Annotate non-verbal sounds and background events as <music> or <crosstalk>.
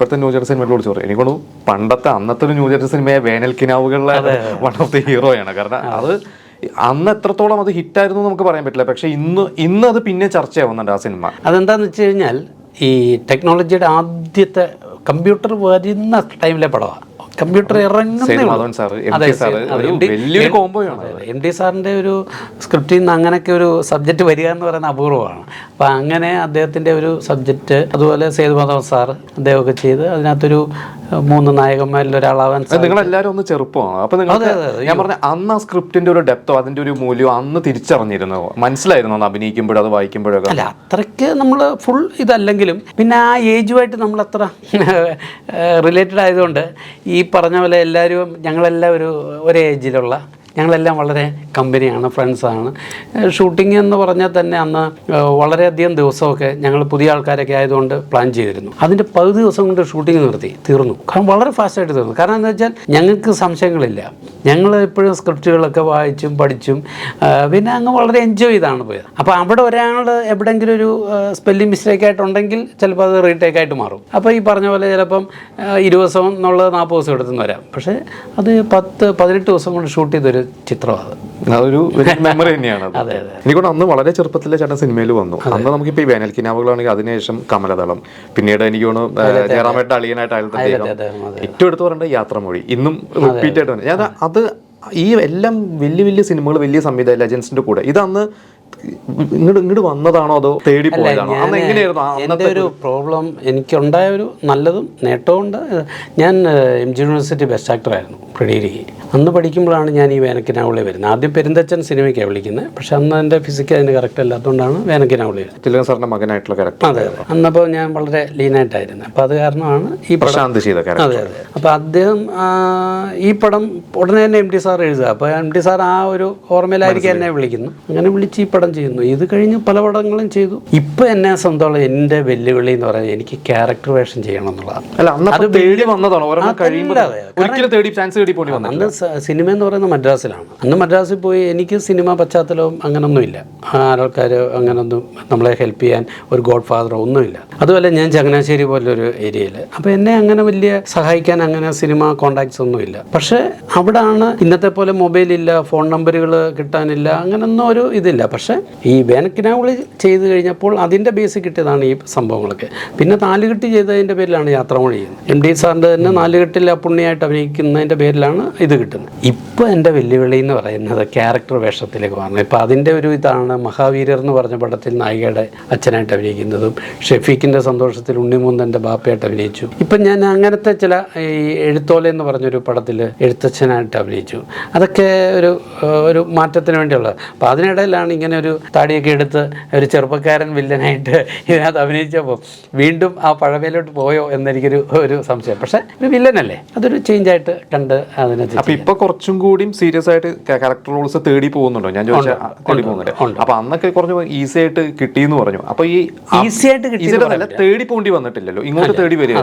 ഇപ്പോഴത്തെ new Jersey സിനിമയെ വിളിച്ചു പറയും. എനിക്കൊന്നു പണ്ടത്തെ അന്നത്തെ ഒരു ന്യൂ സിനിമയെ വേനൽ കിനാവുകളിലെ വൺ ഓഫ് ദി ഹീറോയാണ്. കാരണം അത് അന്ന് എത്രത്തോളം അത് ഹിറ്റായിരുന്നു നമുക്ക് പറയാൻ പറ്റില്ല. പക്ഷെ ഇന്ന് ഇന്ന് അത് പിന്നെ ചർച്ചയാവുന്നുണ്ട് ആ സിനിമ. അതെന്താന്ന് വെച്ച് കഴിഞ്ഞാൽ ഈ ടെക്നോളജിയുടെ ആദ്യത്തെ കമ്പ്യൂട്ടർ വരുന്ന ടൈമിലെ പടമാണ് കമ്പ്യൂട്ടർ ഇറങ്ങുന്നേ എം ഡി സാറിന്റെ ഒരു സ്ക്രിപ്റ്റിൽ നിന്ന് അങ്ങനെയൊക്കെ ഒരു സബ്ജക്റ്റ് വരിക എന്ന് പറയുന്നത് അപൂർവമാണ്. അപ്പം അങ്ങനെ അദ്ദേഹത്തിന്റെ ഒരു സബ്ജക്റ്റ് അതുപോലെ സേതുമാധവൻ സാർ അദ്ദേഹമൊക്കെ ചെയ്ത് അതിനകത്തൊരു മൂന്ന് നായകന്മാരിൽ ഒരാളാവാൻ. നിങ്ങൾ എല്ലാവരും ഒന്ന് ചെറുപ്പമാണ്. അപ്പൊ നിങ്ങൾ. ഞാൻ പറഞ്ഞ അന്ന് ആ സ്ക്രിപ്റ്റിന്റെ ഒരു ഡെപ്തോ അതിന്റെ ഒരു മൂല്യം അന്ന് തിരിച്ചറിഞ്ഞിരുന്നു? മനസ്സിലായിരുന്നു അന്ന് അഭിനയിക്കുമ്പോഴും അത് വായിക്കുമ്പോഴൊക്കെ അല്ല അത്രയ്ക്ക് നമ്മൾ ഫുൾ ഇതല്ലെങ്കിലും പിന്നെ ആ ഏജുമായിട്ട് നമ്മൾ അത്ര റിലേറ്റഡ് <laughs> ആയതുകൊണ്ട് ഈ പറഞ്ഞ പോലെ എല്ലാവരും ഞങ്ങളെല്ലാം ഒരു ഒരേ ഏജിലുള്ള ഞങ്ങളെല്ലാം വളരെ കമ്പനിയാണ് ഫ്രണ്ട്സാണ് ഷൂട്ടിംഗ് എന്ന് പറഞ്ഞാൽ തന്നെ അന്ന് വളരെയധികം ദിവസമൊക്കെ ഞങ്ങൾ പുതിയ ആൾക്കാരൊക്കെ ആയതുകൊണ്ട് പ്ലാൻ ചെയ്തിരുന്നു. അതിന്റെ പകുതി ദിവസം കൊണ്ട് ഷൂട്ടിംഗ് നിർത്തി തീർന്നു. കാരണം വളരെ ഫാസ്റ്റായിട്ട് തീർന്നു. കാരണം എന്താ വെച്ചാൽ ഞങ്ങൾക്ക് സംശയങ്ങളില്ല. ഞങ്ങൾ എപ്പോഴും സ്ക്രിപ്റ്റുകളൊക്കെ വായിച്ചും പഠിച്ചും പിന്നെ അങ്ങ് വളരെ എൻജോയ് ചെയ്താണ് പോയത്. അപ്പോൾ അവിടെ ഒരാൾ എവിടെയെങ്കിലും ഒരു സ്പെല്ലിംഗ് മിസ്റ്റേക്ക് ആയിട്ടുണ്ടെങ്കിൽ ചിലപ്പോൾ അത് റീടേക്ക് ആയിട്ട് മാറും. അപ്പോൾ ഈ പറഞ്ഞ പോലെ ചിലപ്പം ഇരുപത് ദിവസം എന്നുള്ളത് നാൽപ്പത് ദിവസം എടുത്തുനിന്ന് വരാം. പക്ഷേ അത് പത്ത് പതിനെട്ട് ദിവസം കൊണ്ട് ഷൂട്ട് ചെയ്തൊരു ചിത്രമാണ്. അത് അതൊരു <laughs> മെമ്മറി തന്നെയാണ് അത്. അതെ. എനിക്കൊണ്ട് അന്ന് വളരെ ചെറുപ്പത്തിലെ ചേട്ടൻ സിനിമയിൽ വന്നു. അന്ന് നമുക്ക് ഈ വേനൽ കിനാവുകളാണെങ്കിൽ അതിനുശേഷം കമലതളം. പിന്നീട് എനിക്ക് തോന്നുന്നു ജയറാമേട്ട അളിയനായിട്ട് അതെ. ഏറ്റവും എടുത്ത് പറയേണ്ടത് യാത്രമൊഴി. ഇന്നും റിപ്പീറ്റ് ആയിട്ട്. ഞാൻ അത് ഈ എല്ലാം വലിയ വലിയ സിനിമകൾ വലിയ സംവിധായ ലെജൻസിന്റെ കൂടെ. ഇത് അന്ന് ഇങ്ങോട്ട് ഇങ്ങോട്ട് വന്നതാണോ അതോ തേടി പോയതാണോ? അന്ന് എങ്ങനെയായിരുന്നു എന്റെ ഒരു പ്രോബ്ലം എനിക്കുണ്ടായ ഒരു നല്ലതും നേട്ടവും ഉണ്ട് ഞാൻ എം ജി യൂണിവേഴ്സിറ്റി ബെസ്റ്റ് ആക്ടറായിരുന്നു പ്രിഡിഗ്രിക്ക് അന്ന് പഠിക്കുമ്പോഴാണ് ഞാൻ ഈ വേനക്കിനാവിളി വരുന്നത്. ആദ്യം പെരുന്തച്ചൻ സിനിമയ്ക്കാണ് വിളിക്കുന്നത് പക്ഷെ അന്ന് എന്റെ ഫിസിക്ക് അതിന് കറക്റ്റ് അല്ലാത്തതുകൊണ്ടാണ് വേനക്കിനാവിളി തിലകൻ സാറിന്റെ മകനായിട്ടുള്ള കറക്റ്റ് അതെ അതെ. അന്നപ്പോൾ ഞാൻ വളരെ ലീനായിട്ടായിരുന്നു. അപ്പോൾ അത് കാരണമാണ് ഈ പടം പ്രശാന്ത് ചെയ്ത അതെ അതെ. അപ്പോൾ അദ്ദേഹം ഈ പടം ഉടനെ തന്നെ എം ടി സാർ എഴുതുക. അപ്പോൾ എം ടി സാർ ആ ഒരു ഓർമ്മയിലായിരിക്കും എന്നെ വിളിക്കുന്നു. അങ്ങനെ വിളിച്ച് ഈ പടം ചെയ്യുന്നു. ഇത് കഴിഞ്ഞ് പല പടങ്ങളും ചെയ്തു. ഇപ്പം എന്നെ സ്വന്തമുള്ള എന്റെ വെല്ലുവിളി എന്ന് പറയുന്നത് എനിക്ക് ക്യാരക്ടർ വേഷം ചെയ്യണം എന്നുള്ളതാണ്. അല്ല അന്ന് അത് തേടി വന്നതാണോ? അന്ന് സിനിമ എന്ന് പറയുന്നത് മദ്രാസിലാണ്. അന്ന് മദ്രാസിൽ പോയി എനിക്ക് സിനിമ പശ്ചാത്തലവും അങ്ങനൊന്നുമില്ല. ആൾക്കാർ അങ്ങനൊന്നും നമ്മളെ ഹെൽപ്പ് ചെയ്യാൻ ഒരു ഗോഡ് ഫാദറോ ഒന്നുമില്ല. അതുപോലെ ഞാൻ ചങ്ങനാശ്ശേരി പോലൊരു ഏരിയയിൽ അപ്പോൾ എന്നെ അങ്ങനെ വലിയ സഹായിക്കാൻ അങ്ങനെ സിനിമ കോണ്ടാക്ട്സ് ഒന്നുമില്ല. പക്ഷേ അവിടാണ് ഇന്നത്തെ പോലെ മൊബൈൽ ഇല്ല ഫോൺ നമ്പറുകൾ കിട്ടാനില്ല അങ്ങനൊന്നും ഒരു ഇതില്ല. പക്ഷേ ഈ വേനക്കിനാവുളി ചെയ്ത് കഴിഞ്ഞപ്പോൾ അതിന്റെ ബേസ് കിട്ടിയതാണ് ഈ സംഭവങ്ങളൊക്കെ. പിന്നെ നാലുകെട്ട് ചെയ്തതിന്റെ പേരിലാണ് യാത്ര ചെയ്യുന്നത് എം ഡി സാറിന്റെ തന്നെ നാലുകെട്ടിൽ പുണ്യായിട്ട് അഭിനയിക്കുന്നതിന്റെ പേരിലാണ് ഇത് കിട്ടുന്നത്. ഇപ്പോൾ എന്റെ വെല്ലുവിളി എന്ന് പറയുന്നത് ക്യാരക്ടർ വേഷത്തിലേക്ക് മാറണം ഇപ്പോൾ അതിന്റെ ഒരു ഇതാണ് മഹാവീരർ എന്ന് പറഞ്ഞ പടത്തിൽ നായികയുടെ അച്ഛനായിട്ട് അഭിനയിക്കുന്നതും ഷെഫീഖിന്റെ സന്തോഷത്തിൽ ഉണ്ണിമുന്തന്റെ ബാപ്പയായിട്ട് അഭിനയിച്ചു. ഇപ്പം ഞാൻ അങ്ങനത്തെ ചില ഈ എഴുത്തോല എന്ന് പറഞ്ഞൊരു പടത്തിൽ എഴുത്തച്ഛനായിട്ട് അഭിനയിച്ചു. അതൊക്കെ ഒരു ഒരു മാറ്റത്തിന് വേണ്ടിയുള്ളത് അപ്പോൾ അതിനിടയിലാണ് ഇങ്ങനെ ഒരു താടിയൊക്കെ എടുത്ത് ഒരു ചെറുപ്പക്കാരൻ വില്ലനായിട്ട് ഇതിനകത്ത് അഭിനയിച്ചപ്പോൾ വീണ്ടും ആ പഴമയിലോട്ട് പോയോ എന്നെനിക്കൊരു ഒരു സംശയം. പക്ഷേ ഒരു വില്ലനല്ലേ? അതൊരു ചേഞ്ച് ആയിട്ട് കണ്ട് അതിനെ അപ്പൊ ഇപ്പൊ കുറച്ചും കൂടിയും സീരിയസ് ആയിട്ട് ക്യാരക്ടർ റോൾസ് തേടി പോകുന്നുണ്ടോ? ഞാൻ ചോദിച്ചാൽ തേടി പോകുന്നുണ്ട്. അപ്പൊ അന്നൊക്കെ കുറച്ച് ഈസി ആയിട്ട് കിട്ടിയെന്ന് പറഞ്ഞു. അപ്പോൾ ഈ ഈസി ആയിട്ട് തേടി പോണ്ടി വന്നിട്ടില്ലല്ലോ. ഇങ്ങോട്ട് തേടി വരിക